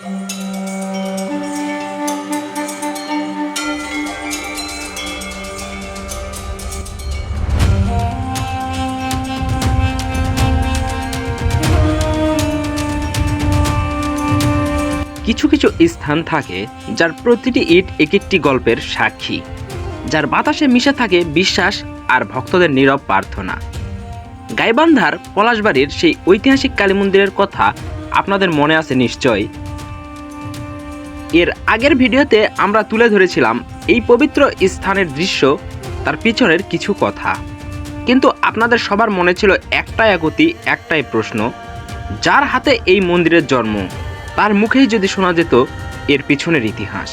কিছু কিছু স্থান থাকে যার প্রতিটি ইট এক একটি গল্পের সাক্ষী, যার বাতাসে মিশে থাকে বিশ্বাস আর ভক্তদের নীরব প্রার্থনা। গাইবান্ধার পলাশবাড়ির সেই ঐতিহাসিক কালী মন্দিরের কথা আপনাদের মনে আছে নিশ্চয় এর আগের ভিডিওতে আমরা তুলে ধরেছিলাম এই পবিত্র স্থানের দৃশ্য, তার পিছনের কিছু কথা। কিন্তু আপনাদের সবার মনে ছিল একটাই একতি একটাই প্রশ্ন, যার হাতে এই মন্দিরের জন্ম, তার মুখেই যদি শোনা যেত এর পিছনের ইতিহাস।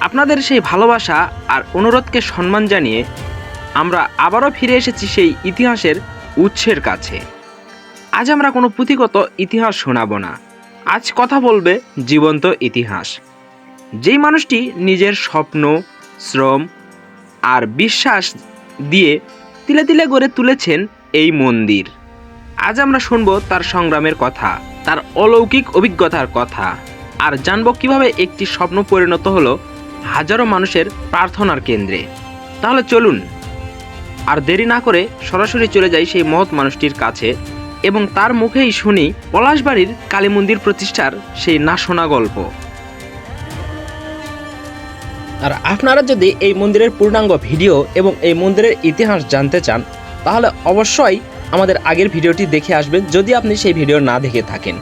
আপনাদের সেই ভালোবাসা আর অনুরোধকে সম্মান জানিয়ে আমরা আবারও ফিরে এসেছি সেই ইতিহাসের উৎসের কাছে। আজ আমরা কোনো পুঁথিগত ইতিহাস শোনাবো না। আজ কথা বলবে জীবন্ত ইতিহাস। যেই মানুষটি নিজের স্বপ্ন, শ্রম আর বিশ্বাস দিয়ে তিলে তিলে গড়ে তুলেছেন এই মন্দির। আজ আমরা শুনব তার সংগ্রামের কথা, তার অলৌকিক অভিজ্ঞতার কথা আর জানব কীভাবে একটি স্বপ্ন পরিণত হলো হাজারো মানুষের প্রার্থনার কেন্দ্রে। তাহলে চলুন, আর দেরি না করে সরাসরি চলে যাই সেই মহৎ মানুষটির কাছে এবং তার মুখেই শুনি পলাশবাড়ির কালী মন্দির প্রতিষ্ঠার সেই না শোনা গল্প। আর আপনারা যদি এই মন্দিরের পূর্ণাঙ্গ ভিডিও এবং এই মন্দিরের ইতিহাস জানতে চান তাহলে অবশ্যই আমাদের আগের ভিডিওটি দেখে আসবেন যদি আপনি সেই ভিডিও না দেখে থাকেন।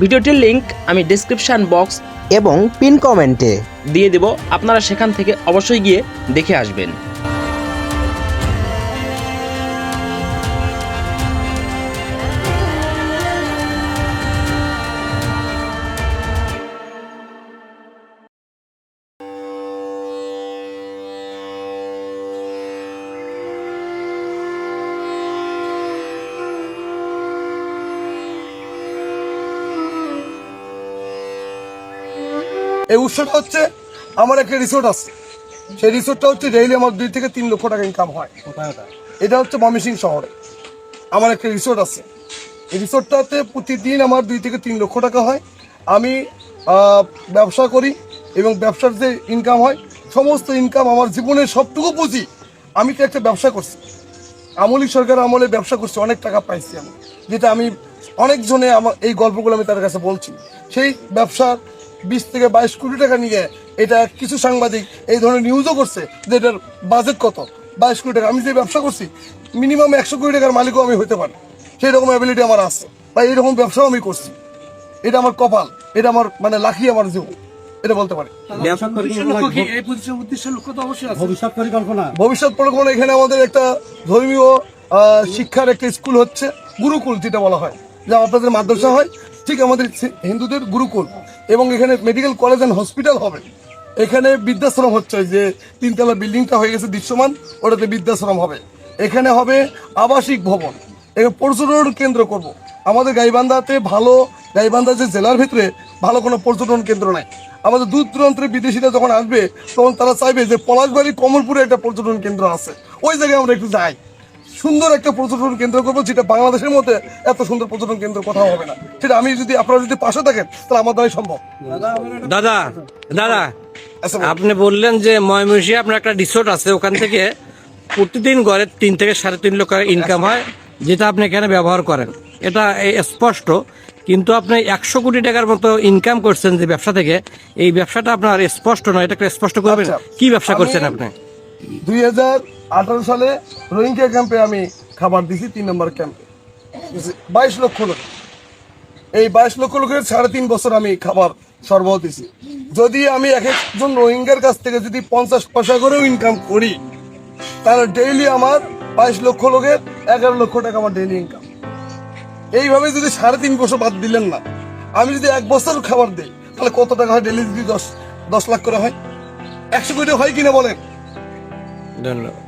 ভিডিওটির লিংক আমি ডিসক্রিপশন বক্স এবং পিন কমেন্টে। দিয়ে দেব। আপনারা সেখান থেকে অবশ্যই গিয়ে দেখে আসবেন। এই উৎসটা হচ্ছে আমার একটা রিসোর্ট আছে। সেই রিসোর্টটা হচ্ছে ডেইলি আমার দুই থেকে তিন লক্ষ টাকা ইনকাম হয়। এটা হচ্ছে ময়মনসিং শহরে। আমার একটা রিসোর্ট আছে। এই রিসোর্টটাতে প্রতিদিন আমার দুই থেকে তিন লক্ষ টাকা হয়। আমি ব্যবসা করি এবং ব্যবসার যে ইনকাম হয় সমস্ত ইনকাম আমার জীবনের সবটুকু পুঁজি আমি তো একটা ব্যবসা করছি। আমলি সরকার আমলে ব্যবসা করছি অনেক টাকা পাইছি আমি। যেটা আমি অনেকজনে আমার এই গল্পগুলো আমি তার কাছে বলছি। সেই ব্যবসার বিশ থেকে বাইশ কোটি টাকা নিয়ে এটা কিছু সাংবাদিক এই ধরনের নিউজও করছে যে এটার বাজেট কত? বাইশ কোটি টাকা। আমি যে ব্যবসা করছি মিনিমাম একশো কোটি টাকার মালিকও আমি হতে পারি। সেই রকম অ্যাবিলিটি আমার আছে। বা এইরকম ব্যবসাও আমি করছি। এটা আমার কপাল। এটা আমার মানে লাখি আমার জীবন। এটা বলতে পারি। ভবিষ্যৎ পরিকল্পনা। ভবিষ্যৎ পরিকল্পনা এখানে আমাদের একটা ধর্মীয় আহ, শিক্ষার একটা স্কুল হচ্ছে গুরুকুল যেটা বলা হয়। যা আপনাদের মাদ্রাসা হয়। ঠিক আমাদের হিন্দুদের গুরুকুল এবং এখানে মেডিকেল কলেজ অ্যান্ড হসপিটাল হবে। এখানে বৃদ্ধাশ্রম হচ্ছে যে তিনতলা বিল্ডিংটা হয়ে গেছে দৃশ্যমান, ওটাতে বৃদ্ধাশ্রম হবে। এখানে হবে আবাসিক ভবন। এখানে পর্যটন কেন্দ্র করব। আমাদের গাইবান্ধাতে ভালো, গাইবান্ধা যে জেলার ভিতরে ভালো কোনো পর্যটন কেন্দ্র নাই। আমাদের দূর দূরান্তের বিদেশিরা যখন আসবে, তখন তারা চাইবে যে পলাশবাড়ি, কমলপুরে একটা পর্যটন কেন্দ্র আছে। ওই জায়গায় আমরা একটু যাই। সুন্দর একটা পর্যটন কেন্দ্র করব যেটা বাংলাদেশের মধ্যে এত সুন্দর পর্যটন কেন্দ্র কোথাও হবে না। সেটা আমি যদি আপনারা যদি পাশে থাকেন তাহলে আমার দ্বারাই সম্ভব। দাদা দাদা আচ্ছা, আপনি বললেন যে ময়মনসিংহে আপনার একটা রিসোর্ট আছে ওখান থেকে প্রতিদিন গড়ে তিন থেকে সাড়ে তিন লক্ষ ইনকাম হয় যেটা আপনি এখানে ব্যবহার করেন। এটা স্পষ্ট কিন্তু আপনি একশো কোটি টাকার মতো ইনকাম করছেন যে ব্যবসা থেকে এই ব্যবসাটা আপনার স্পষ্ট নয় এটা স্পষ্ট করবেন? আচ্ছা, কি ব্যবসা করছেন আপনি? দুই হাজার আঠারো সালে রোহিঙ্গা ক্যাম্পে আমি খাবার দিছি তিন নম্বর ক্যাম্পে। বাইশ লক্ষ লোক। এই বাইশ লক্ষ লোকের সাড়ে তিন বছর আমি খাবার সরবরাহ দিছি। যদি আমি এক একজন রোহিঙ্গার কাছ থেকে যদি পঞ্চাশ পয়সা করেও ইনকাম করি, তাহলে ডেইলি আমার বাইশ লক্ষ লোকের এগারো লক্ষ টাকা আমার ডেইলি ইনকাম এইভাবে যদি সাড়ে তিন বছর বাদ দিলেন না, আমি যদি এক বছর খাবার দিই, তাহলে কত টাকা হয় ডেইলি যদি দশ দশ লাখ করে হয়? একশো কোটি হয় কিনা বলেন? ধন্যবাদ।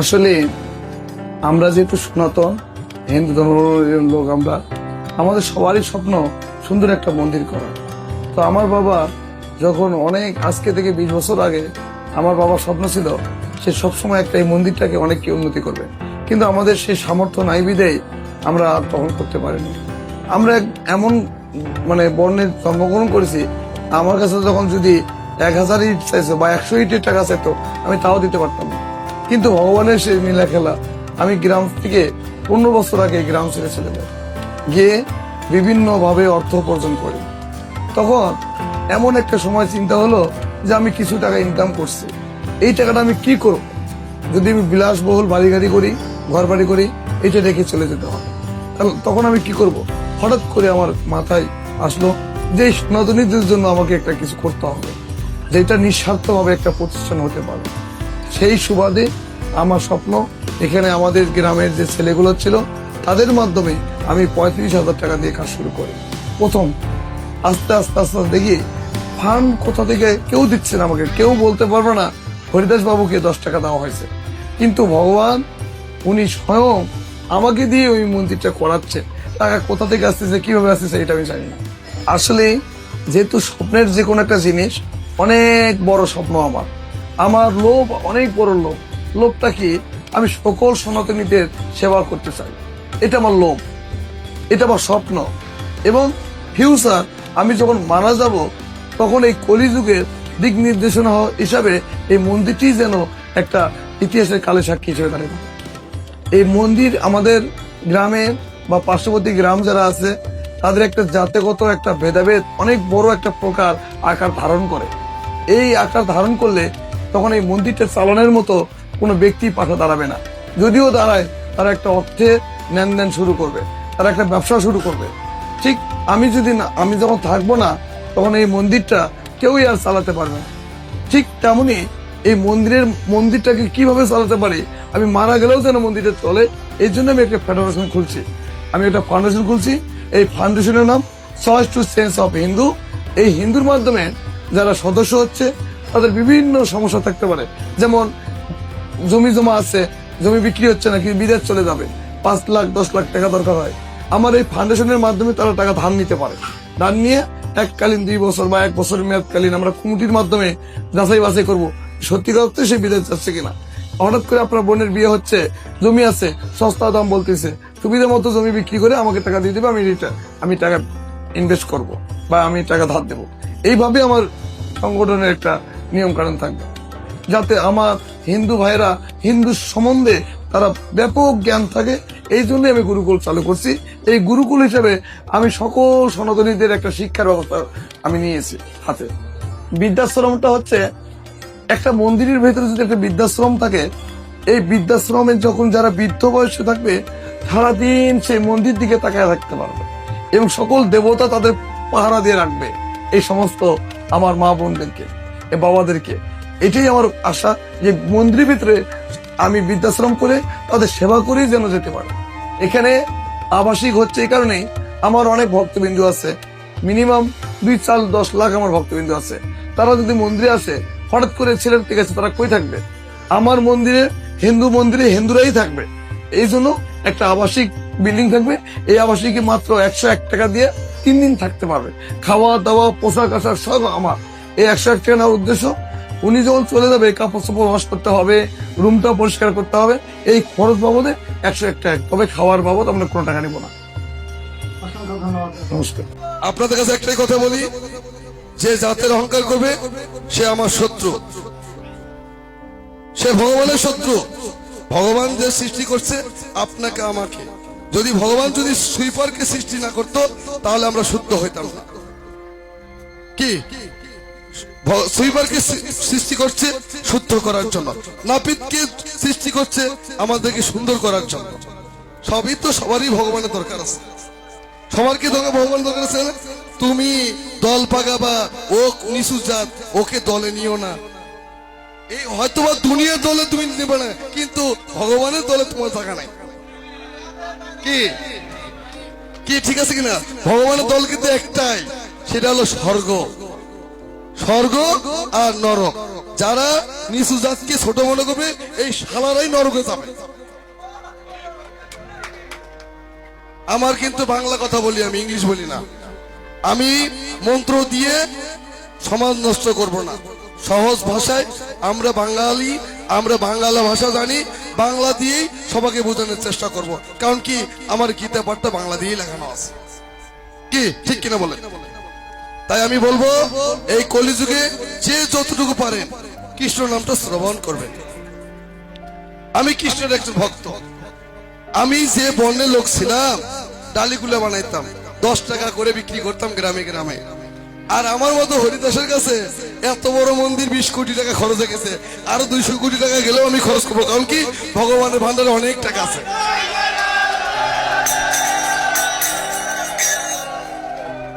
আসলে আমরা যেহেতু সনাতন, হিন্দু ধর্মের লোক আমরা, আমাদের সবারই স্বপ্ন সুন্দর একটা মন্দির করা। তো আমার বাবা যখন অনেক আজকে থেকে বিশ বছর আগে আমার বাবার স্বপ্ন ছিল, সে সবসময় একটা এই মন্দিরটাকে অনেককে উন্নতি করবে। কিন্তু আমাদের সেই সামর্থ্য নাই বিদেই আমরা তখন করতে পারিনি। আমরা এমন মানে বর্ণের জন্মগ্রহণ করেছি, আমার কাছে যখন যদি এক হাজার ইট চাইছো বা একশো ইটের টাকা চাইতো, আমি তাও দিতে পারতাম না। কিন্তু ভগবানের সেই নীলা খেলা, আমি গ্রাম থেকে পনেরো বছর আগে গ্রাম ছেড়ে চলে যাই। গিয়ে বিভিন্নভাবে অর্থ উপার্জন করি। তখন এমন একটা সময় চিন্তা হলো যে আমি কিছু টাকা ইনকাম করছি। এই টাকাটা আমি কি করব? যদি আমি বিলাসবহুল বাড়ি গাড়ি করি ঘর বাড়ি করি, এটা রেখে চলে যেতে হবে। তাহলে তখন আমি কি করব? হঠাৎ করে আমার মাথায় আসলো যে সনাতনীদের জন্য আমাকে একটা কিছু করতে হবে। যেটা নিঃস্বার্থভাবে একটা প্রতিষ্ঠান হতে পারে। সেই সুবাদে আমার স্বপ্ন, এখানে আমাদের গ্রামের যে ছেলেগুলো ছিল, তাদের মাধ্যমে আমি পঁয়ত্রিশ হাজার টাকা দিয়ে কাজ শুরু করি। প্রথম, আস্তে আস্তে আস্তে দেখি ফান্ড কোথা থেকে কেউ দিচ্ছে না আমাকে, কেউ বলতে পারবে না, হরিদাস বাবুকে দশ টাকা দেওয়া হয়েছে। কিন্তু ভগবান, উনি স্বয়ং আমাকে দিয়ে ওই মন্দিরটা করাচ্ছে টাকা কোথা থেকে আসতেছে, কীভাবে আসতেছে, এটা আমি জানি না। আসলে যেহেতু স্বপ্নের যে কোনো একটা জিনিস অনেক বড় স্বপ্ন আমার। আমার লোভ অনেক বড় লোভ। লোভটা কি? আমি সকল সনাতনীদের সেবা করতে চাই। এটা আমার লোভ। এটা আমার স্বপ্ন। এবং ফিউচার আমি যখন মারা যাব, তখন এই কলিযুগের দিক নির্দেশনা হিসাবে এই মন্দিরটি যেন একটা ইতিহাসের কালে সাক্ষী হিসেবে দাঁড়িয়ে। এই মন্দির আমাদের গ্রামে বা পার্শ্ববর্তী গ্রাম যারা আছে, তাদের একটা জাতিগত একটা ভেদাভেদ, অনেক বড় একটা প্রকার আকার ধারণ করে। এই আকার ধারণ করলে তখন এই মন্দিরটা চালানোর মতো কোনো ব্যক্তি পাশে দাঁড়াবে না। যদিও দাঁড়ায়, তারা একটা অর্থে লেনদেন শুরু করবে, তারা একটা ব্যবসা শুরু করবে। ঠিক আমি যদি না আমি যখন থাকব না, তখন এই মন্দিরটা কেউই আর চালাতে পারবে না। ঠিক তেমনি এই মন্দিরের মন্দিরটাকে কীভাবে চালাতে পারি? আমি মারা গেলেও যেন মন্দিরটা চলে, এই জন্য আমি একটা ফেডারেশন খুলছি। আমি একটা ফাউন্ডেশন খুলছি। এই ফাউন্ডেশনের নাম choice to sense of Hindu এই হিন্দুর মাধ্যমে যারা সদস্য হচ্ছে, তাদের বিভিন্ন সমস্যা থাকতে পারে। যেমন, জমি জমা আছে, জমি বিক্রি হচ্ছে নাকি, বিদেশ চলে যাবে, পাঁচ লাখ, দশ লাখ টাকা দরকার হয়। আমার এই ফাউন্ডেশনের মাধ্যমে তারা টাকা ধার নিতে পারে। ধার নিয়ে এককালীন দুই বছর বা এক বছর মেয়াদকালীন আমরা কমিটির মাধ্যমে যাচাই বাছাই করব সত্যিকার অর্থে সে বিদেশ যাচ্ছে কিনা। হঠাৎ করে আপনার বোনের বিয়ে হচ্ছে, জমি আছে, সস্তা দাম বলতেছে, সুবিধা মতো জমি বিক্রি করে আমাকে টাকা দিয়ে দেবে, আমি আমি টাকা ইনভেস্ট করব বা আমি টাকা ধার দেবো। এইভাবে আমার সংগঠনের একটা নিয়ম কানুন থাকবে। যাতে আমার হিন্দু ভাইরা হিন্দু সম্বন্ধে তারা ব্যাপক জ্ঞান থাকে, এই জন্য আমি গুরুকুল চালু করছি। এই গুরুকুল হিসেবে আমি সকল সনাতনীদের একটা শিক্ষার ব্যবস্থা আমি নিয়েছি হাতে। বৃদ্ধাশ্রমটা হচ্ছে একটা মন্দিরের ভেতরে যদি একটা বৃদ্ধাশ্রম থাকে, এই বৃদ্ধাশ্রমে যখন যারা বৃদ্ধ বয়সে থাকবে, সারাদিন সেই মন্দির দিকে তাকায় থাকতে পারবে এবং সকল দেবতা তাদের পাহারা দিয়ে রাখবে। এই সমস্ত আমার মা বোনদেরকে, এ বাবাদেরকে, এটাই আমার আশা যে মন্দিরের ভিতরে আমি বৃদ্ধাশ্রম করে তাদের সেবা করেই যেন যেতে পারে। এখানে আবাসিক হচ্ছে এই কারণে আমার অনেক ভক্তবিন্দু আছে। মিনিমাম দুই চার দশ লাখ আমার ভক্তবিন্দু আছে। তারা যদি মন্দিরে আসে, হঠাৎ করে ছেলের ঠিক আছে, তারা কই থাকবে? আমার মন্দিরে হিন্দু মন্দিরে হিন্দুরাই থাকবে। এই জন্য একটা আবাসিক বিল্ডিং থাকবে। এই আবাসিকে মাত্র একশো এক টাকা দিয়ে তিন দিন থাকতে পারবে। খাওয়া দাওয়া, পোশাক আশাক সব আমার। এই একশো এক টাকা উদ্দেশ্য, উনি যখন চলে যাবে কাপড় চাপড় ওয়াশ করতে হবে রুমটা পরিষ্কার করতে হবে, এই খরচ বাবদে একশো এক টাকা। তবে খাওয়ার বাবদ আমরা কোনো টাকা নেব না। নমস্কার। আপনাদের কাছে একটাই কথা বলি, যে জাতের অহংকার করবে, সে আমার শত্রু। সে ভগবানের শত্রু। ভগবান যে সৃষ্টি করছে, আপনাকে, আমাকে। যদি ভগবান যদি সুইপারকে সৃষ্টি না করতো, তাহলে আমরা শুদ্ধ হইতাম না। কি? সুইপারকে সৃষ্টি করছে শুদ্ধ করার জন্য। নাপিতকে সৃষ্টি করছে আমাদেরকে সুন্দর করার জন্য। সবই তো সবারই ভগবানের দরকার আছে। সবার কি দরকার ভগবান দরকার আছে? তুমি দল পাকাবা ও নিচু জাত, ওকে দলে নিও না। এই হয়তো বা দুনিয়ার দলে তুমি নেবে না, কিন্তু ভগবানের দলে তোমার থাকা নাই। কি? কি, ঠিক আছে কিনা? ভগবানের দল কিন্তু একটাই, সেটা হলো স্বর্গ। স্বর্গ আর নরক। যারা নিচু জাতকে ছোট মনে করবে, এই শালারাই নরকে যাবে। আমার কিন্তু বাংলা কথা বলি, আমি ইংলিশ বলি না। আমি মন্ত্র দিয়ে সমাজ নষ্ট করব না। সহজ ভাষায় আমরা বাঙালি, আমরা বাংলা ভাষা জানি, বাংলা দিয়েই সবাইকে বোঝানোর চেষ্টা করব। কারণ কি, আমার গীতা পাঠটা বাংলা দিয়েই লেখানো আছে। কি? ঠিক কিনা বলেন? তাই আমি বলব, এই কলিযুগে যে যতটুকু পারেন, কৃষ্ণ নামটা শ্রবণ করবেন। আমি কৃষ্ণের একজন ভক্ত। আমি যে বর্ণের লোক ছিলাম, ডালিগুলো বানাইতাম, দশ টাকা করে বিক্রি করতাম গ্রামে গ্রামে। আর আমার মতো হরিদাসের কাছে এত বড় মন্দির বিশ কোটি টাকা খরচ হয়ে গেছে। আরও দুইশো কোটি টাকা গেলেও আমি খরচ করব, কারণ কি ভগবানের ভান্ডারে অনেক টাকা আছে।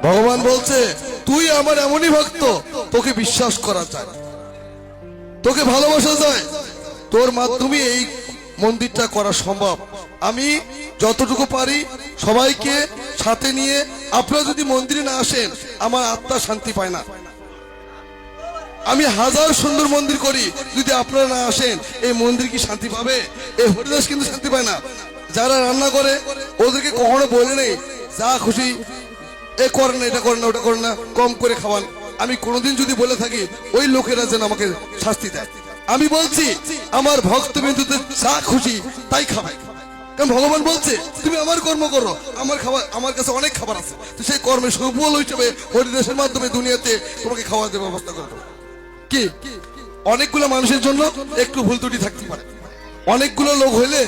ভগবান বলছে, তুই আমার এমনই ভক্ত, তোকে বিশ্বাস করা যায়। তোকে ভালোবাসা যায়। তোর মাধ্যমে এই মন্দিরটা করা সম্ভব। আমি যতটুকু পারি সবাইকে সাথে নিয়ে, আপনারা যদি মন্দিরে না আসেন আমার আত্মা শান্তি পায় না। আমি হাজার সুন্দর মন্দির করি, যদি আপনারা না আসেন, এই মন্দির কি শান্তি পাবে? এই হরিদাস কিন্তু শান্তি পায় না। যারা রান্না করে, ওদেরকে কখনো বলে নেই, যা খুশি, এ করেন না, এটা করেন না, ওটা করেন না, কম করে খাওয়ান। আমি কোনোদিন যদি বলে থাকি, ওই লোকেরা যেন আমাকে শাস্তি দেয়। আমি বলছি, আমার ভক্ত বিন্দুতে যা খুশি, তাই কারণ ভগবান বলছে, তুমি আমার কর্ম করো। আমার খাবার আমার কাছে অনেক খাবার আছে। তো সেই কর্মের সুফল হিসেবে হরিদেশের মাধ্যমে দুনিয়াতে তোমাকে খাওয়া দেওয়ার ব্যবস্থা করব কি? অনেকগুলো মানুষের জন্য একটু ভুল ত্রুটি থাকতে পারে। অনেকগুলো লোক হইলে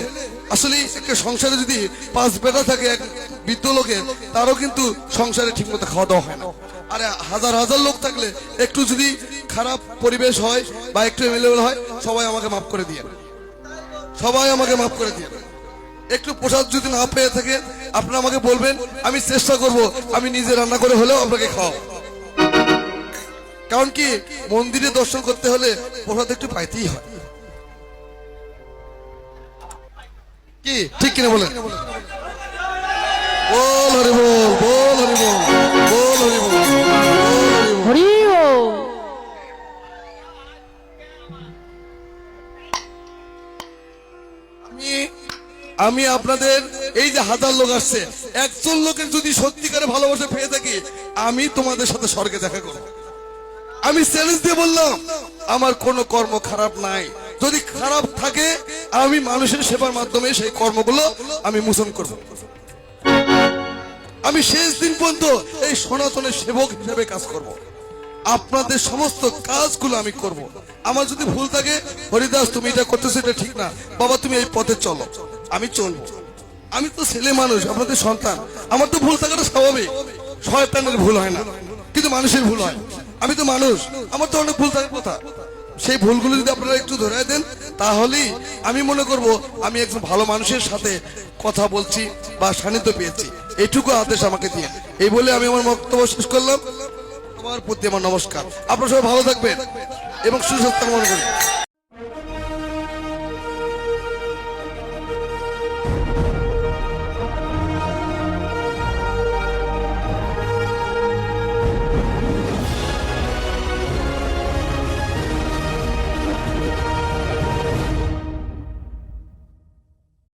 আসলে একটা সংসারে যদি পাঁচ বেটা থাকে, এক বৃদ্ধ লোকের তারও কিন্তু সংসারে ঠিকমতো খাওয়া দাওয়া হয় না। আর হাজার হাজার লোক থাকলে একটু যদি খারাপ পরিবেশ হয় বা একটু এমএলএ হয়, সবাই আমাকে মাফ করে দিয়ে সবাই আমাকে মাফ করে দিয়ে একটু প্রসাদ যদি না পেয়ে থাকে, আপনারা আমাকে বলবেন, আমি চেষ্টা করব, আমি নিজে রান্না করে হলেও আপনাকে খাওয়াবো। কারণ কি, মন্দিরে দর্শন করতে হলে প্রসাদ একটু পাইতেই হয়। কি? ঠিক কিনা বলেন? বল হরি বল বল হরি বল বল হরি বল আমি আপনাদের এই যে হাজার লোক আসছে, একজন লোকের যদি সত্যিকারে ভালোবাসা পেয়ে থাকি, আমি তোমাদের সাথে স্বর্গে দেখা করব। আমি চ্যালেঞ্জ দিয়ে বললাম, আমার কোনো কর্ম খারাপ নাই। যদি খারাপ থাকে, আমি মানুষের সেবার মাধ্যমে সেই কর্মগুলো আমি মোচন করব। আমি শেষ দিন পর্যন্ত এই সনাতনের সেবক হিসেবে কাজ করব। আপনাদের সমস্ত কাজগুলো আমি করব। আমার যদি ভুল থাকে, হরিদাস, তুমি এটা করতেছো, এটা ঠিক না। বাবা, তুমি এই পথে চলো। আমি চলবো আমি তো ছেলে মানুষ আপনাদের সন্তান। আমার তো ভুল থাকাটা স্বাভাবিক। শয়তানের ভুল হয় না। কিন্তু মানুষের ভুল হয়। আমি তো মানুষ। আমার তো অনেক ভুল থাকার কথা। সেই ভুলগুলো যদি আপনারা একটু ধরে দেন, তাহলেই আমি মনে করব আমি একজন ভালো মানুষের সাথে কথা বলছি বা সান্নিধ্য পেয়েছি। এইটুকু আদেশ আমাকে দিয়ে এই বলে আমি আমার বক্তব্য শেষ করলাম। আমার প্রতি আমার নমস্কার। আপনারা সবাই ভালো থাকবেন এবং সুস্বাস্থ্য কামনা করি।